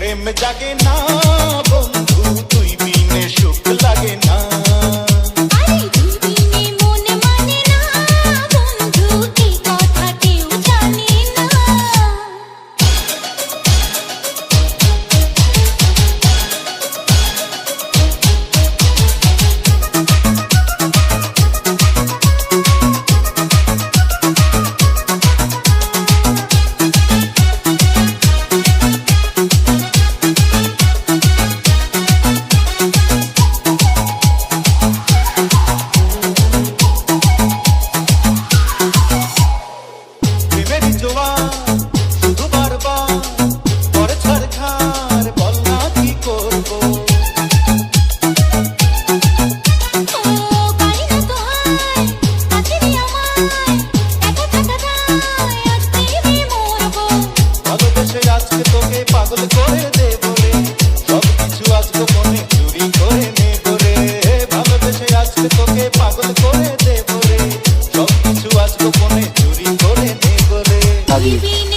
প্রেম জাগে না বন্ধু তুই বিনে সুখ লাগে না। জীবনে চুরি করে দেবো রে